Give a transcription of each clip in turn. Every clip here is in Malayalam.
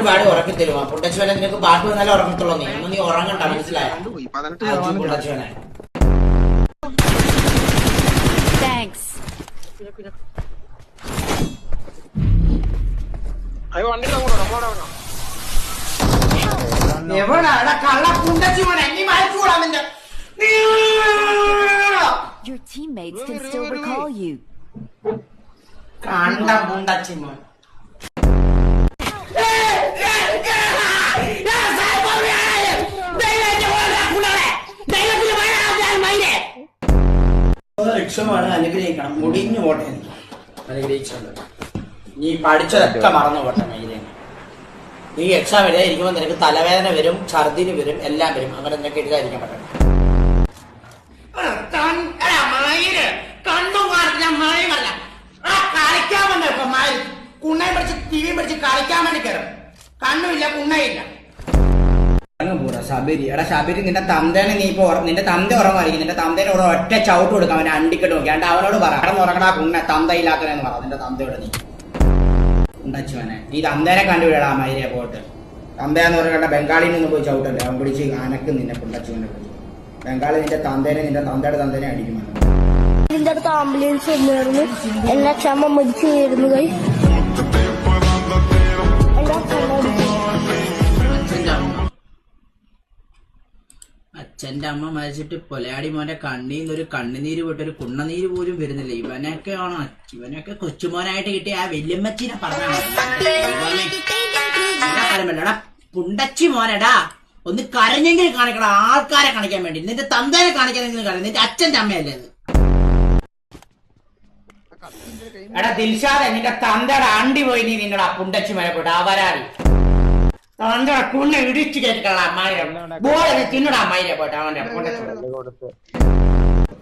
പാട്ട് പാടി ഉറക്കി തരുമോ പുട്ടച്ചുവനെ നിനക്ക് പാട്ട് വന്നാലേ ഉറങ്ങത്തുള്ളൂ നീ ഒന്ന് നീ ഉറങ്ങണ്ട മനസ്സിലായോ? പുട്ടച്ചുവനെ കള്ള പുണ്ടച്ചുവനെ നീ മയക്കൂടാ നിന്റെ. Your teammates can still recall you. കണ്ട പുണ്ടച്ചിമോൻ ലക്ഷ്യമാണ് അനുഗ്രഹിക്കണം. മുടിഞ്ഞു പോട്ടെ അനുഗ്രഹിച്ചുണ്ട് അനുഗ്രഹിച്ചുകൊണ്ട് നീ പഠിച്ചതൊക്കെ മറന്നു പോട്ടെ മൈരേ. നീ എക്സാം എഴുതാതിരിക്കുമ്പോൾ നിനക്ക് തലവേദന വരും ഛർദിന് വരും എല്ലാം വരും. അങ്ങനെ നിനക്ക് എഴുതാതിരിക്കാൻ ആ കളിക്കാൻ പിടിച്ച് തിരിയും പിടിച്ച് കളിക്കാൻ വേണ്ടി കയറും കണ്ണുമില്ല കുണ്ണയില്ല ശബരി. എടാ ശബരി നിന്റെ തന്തേനെ നീ ഇപ്പൊ നിന്റെ തന്ത ഉറങ്ങുമായിരിക്കും. നിന്റെ തന്തേനെ ഒരു ഒറ്റ ചവിട്ട് കൊടുക്കാം അവനെ അണ്ടിക്കെട്ട് നോക്കി. അണ്ട് അവനോട് പറ അവിടെ ഉറങ്ങടാ കുണ്ണെ തന്തയില്ലാത്തവനെന്ന് പറ. നിന്റെ തന്തയോട് നീ? ഉണ്ടച്ചുവനെ നീ തന്തേനെ കണ്ടുവിടാ മൈരിയെ പോയിട്ട്. തന്തയെന്ന് പറഞ്ഞാൽ ബംഗാളിൽ നിന്ന് പോയി ചവിട്ടല്ലേ അവൻ പിടിച്ച് അനക്ക് നിന്നെ പുണ്ടച്ചുവനെ പിടിച്ച്. ബംഗാളി നിന്റെ തന്തേനെ നിന്റെ തന്തയുടെ തന്തേനെ അടിക്കുമെന്ന്. ഇതിന്റെ അടുത്ത് ആംബുലൻസ് വന്നായിരുന്നു. എന്റെ ക്ഷമ മരിച്ചു വീഴുന്നു അച്ഛന്റെ അമ്മ മരിച്ചിട്ട് പൊലയാടി മോന്റെ നിന്ന് ഒരു കണ്ണുനീര് പോയിട്ട് ഒരു കുണ്ണനീര് പോലും വരുന്നില്ല. ഇവനൊക്കെ ആണോ ഇവനൊക്കെ കൊച്ചുമോനായിട്ട് കിട്ടിയ ആ വല്യമ്മച്ചിനെ പറഞ്ഞാൽ പുണ്ടച്ചി മോനടാ ഒന്ന് കരഞ്ഞെങ്കിലും കാണിക്കടാ ആൾക്കാരെ കാണിക്കാൻ വേണ്ടി. നിന്റെ തന്തേനെ കാണിക്കാനെങ്കിലും കാണിക്കും. നിന്റെ അച്ഛന്റെ അമ്മയല്ലേ എടാ ദിൽഷാദെ നിന്റെ തന്തയുടെ അണ്ടി പോയി നീ നിന്നടാ പുണ്ടച്ചി മഴ പോയിട്ട് അവരാടി തന്തയുടെ കുണ്ണ ഇടിച്ചു കേട്ടിട്ടുള്ള അമ്മായിരം ബോളെ തിന്നട അമ്മായിരെ പോട്ടെ അവന്റെ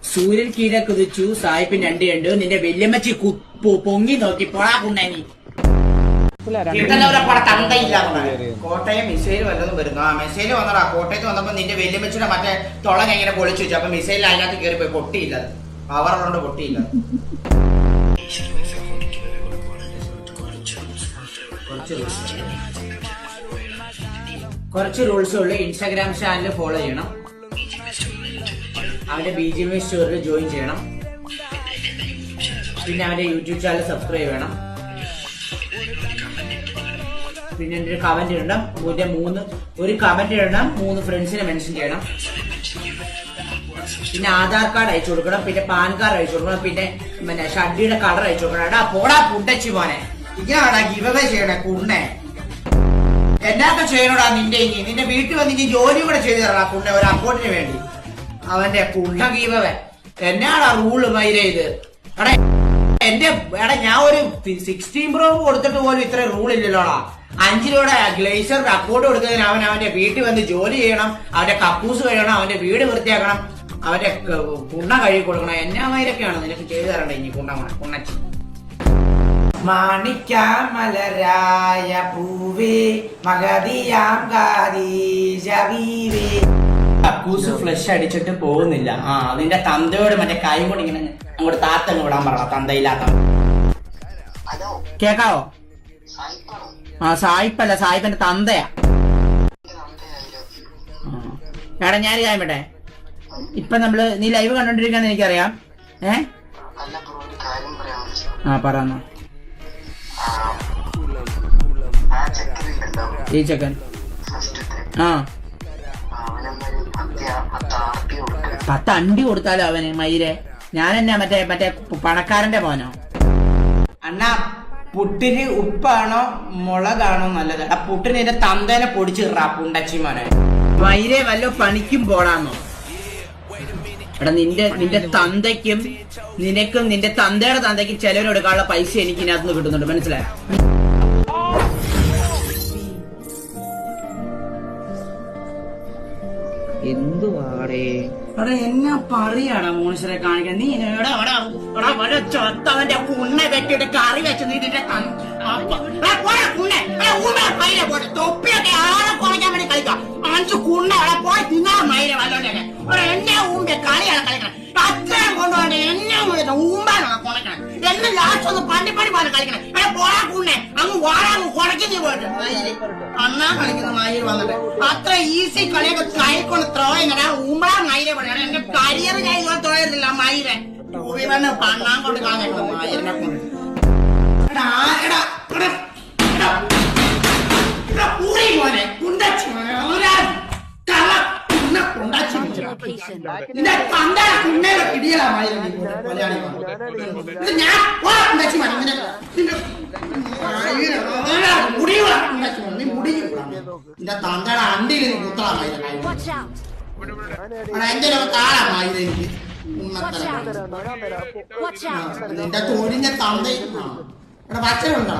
സൂര്യൻ കീഴെ കുതിച്ചു സായിപ്പിൻ അണ്ടി രണ്ട് നിന്റെ പൊ- പൊങ്ങി നോക്കി. പോടാ കുണ്ണനി കോട്ടയം മിസൈൽ വല്ലതും വരുന്നു? ആ മിസൈൽ വന്നടാ. കോട്ടയത്ത് വന്നപ്പോ നിന്റെ വല്യമ്മച്ചിയുടെ മറ്റേ തുളങ്ങ ഇങ്ങനെ പൊളിച്ചു വെച്ചു. അപ്പൊ മിസൈൽ അതിനകത്ത് കയറി പോയി പൊട്ടിയില്ല പവർ കൊണ്ട് പൊട്ടിയില്ല കുറച്ച്. കുറച്ച് റൂൾസ് ഉള്ളു ഇൻസ്റ്റാഗ്രാം ചാനൽ ഫോളോ ചെയ്യണം. അവന്റെ ബി ജി എം സ്റ്റോറിൽ ജോയിൻ ചെയ്യണം. പിന്നെ അവന്റെ യൂട്യൂബ് ചാനൽ സബ്സ്ക്രൈബ് ചെയ്യണം. പിന്നെ എന്റെ ഒരു കമന്റ് ഇടണം പിന്നെ മൂന്ന്. ഒരു കമന്റ് ഇടണം മൂന്ന് ഫ്രണ്ട്സിനെ മെൻഷൻ ചെയ്യണം. പിന്നെ ആധാർ കാർഡ് അയച്ചു കൊടുക്കണം. പിന്നെ പാൻ കാർഡ് അയച്ചു കൊടുക്കണം. പിന്നെ പിന്നെ ഷഡിയുടെ കളർ അയച്ചു കൊടുക്കണം. പോടാ പുണ്ടച്ചി മോനെ. ഇങ്ങനെയാടാ ഗിവേ ചെയ്യണേ കുണ്ണേ? എന്നൊക്കെ ചെയ്യണോടാ നിന്റെ ഇനി. നിന്റെ വീട്ടിൽ വന്ന് ഇനി ജോലി കൂടെ ചെയ്തു തരണ കുണ്ണ ഒരു അക്കൗണ്ടിന് വേണ്ടി. അവന്റെ കുണ്ണ ഗീവവേ എന്നാടാ റൂൾ മൈര ഇത്? എടാ എന്റെ എടാ ഞാൻ ഒരു സിക്സ്റ്റീൻ പ്രോ കൊടുത്തിട്ട് പോലും ഇത്ര റൂൾ ഇല്ലല്ലോടാ. അഞ്ചു രൂപയുടെ ഗ്ലേസർ അക്കൗണ്ട് കൊടുക്കുന്നതിന് അവൻ അവന്റെ വീട്ടിൽ വന്ന് ജോലി ചെയ്യണം അവന്റെ കക്കൂസ് കഴിയണം അവന്റെ വീട് വൃത്തിയാക്കണം അവന്റെ പുണ്ണ കഴുകി കൊടുക്കണം. എന്നാ മൈരൊക്കെയാണ് നിനക്ക് ചെയ്തു തരണ്ടേ ഇനി പുണ്ണ കുണ്ണച്ചി മാണിക്യാമലരായ പൂവേ മകതിയാം കക്കൂസ് ഫ്ലഷ് അടിച്ചിട്ട് പോകുന്നില്ല. ആ അതിന്റെ തന്തയോട് മറ്റേ കൈ കൊണ്ട് ഇങ്ങനെ അങ്ങോട്ട് താത്തങ്ങ് വിടാൻ പറ തന്തയില്ലാത്ത. കേക്കാവോ? ആ സായിപ്പല്ല സായിപ്പന്റെ തന്തയാ. എടാ ഞാൻ കാര്യം പറ്റേ ഇപ്പൊ നമ്മൾ നീ ലൈവ് കണ്ടോണ്ടിരിക്കാന്ന് എനിക്കറിയാം. ഏ? അല്ല ബ്രോ ഒരു കാര്യം പറയാൻ ആ പറന്നോ ഈ ചെക്കൻ ആ. പത്ത് അണ്ടി കൊടുത്താലോ അവന് മയിരെ ഞാൻ എന്നെ മറ്റേ മറ്റേ പണക്കാരന്റെ മോനോ? അണ്ണാ പുട്ടിന് ഉപ്പാണോ മുളകാണോ നല്ലത്? ആ പുട്ടിന് എന്റെ തന്തേനെ പൊടിച്ചിടാ പുണ്ടച്ചി മോനെ. മയിരെ വല്ല പണിക്കും പോടാന്നോ? എടാ നിന്റെ നിന്റെ തന്തയ്ക്കും നിനക്കും നിന്റെ തന്തയുടെ തന്തയ്ക്കും ചെലവിനെടുക്കാനുള്ള പൈസ എനിക്ക് ഇതിനകത്ത് നിന്ന് കിട്ടുന്നുണ്ട്. മനസ്സിലായോ? എന്തുവാടേ? എടാ എന്നാ പറയാടാ മോണിസറെ കാണിക്കാൻ? നീ എടാ, ചത്തവന്റെ ഉണ്ണ വെട്ടിട്ട് കറി വെച്ച് നീ നിന്റെ തൻ- എന്നെ ലാസ്റ്റ് ഒന്ന് പണ്ടി പണി പോലെ കളിക്കണം. എടാ പോടാ കുണ്ണെ. അങ്ങ് വാടാ അങ്ങ് കുണയ്ക്ക് നീ പോയിട്ട്. അന്നാ കളിക്കുന്ന മയിൽ വന്നിട്ട്. അത്ര ഈസി കളിയൊക്കെ കൈക്കൊണ്ട് ത്രോ ചെയ്യുന്നടാ. ഉമ്രാ മയിലെ പണിയാണ് എന്റെ കരിയർ ഞാൻ ഇതുപോലെ തോന്നില്ല മയിലെ ഇവന് പണ്ണാൻ കൊണ്ട് കളഞ്ഞേക്കണം മയിലിനെ കൊണ്ട്. എടാ എടാ എടാ പൂറി മോനെ കുണ്ടച്ചി മോനെ ഒരാ കള്ള കുണ്ണ കുണ്ടച്ചി വിളിച്ചടാ. Location. നിന്റെ തന്റെ കുണ്ണേലെ പിടിയലാ മയിലിനെ മലയാളി ഇത് ഞാൻ ഓടാ കുണ്ടച്ചി മോനെ നിന്റെ നിന്റെ മയിൽ ഓടാ മുടി ഓടാ കുണ്ടച്ചി മോനെ നീ മുടി നിന്റെ തന്തയുടെ അണ്ടിയിൽ നീ കുത്തളാ എന്റെ കാലാ മയിലെ എനിക്ക്! നിന്റെ തോടിന്റെ തന്തയും ആ. എടാ പച്ചയുണ്ടോ!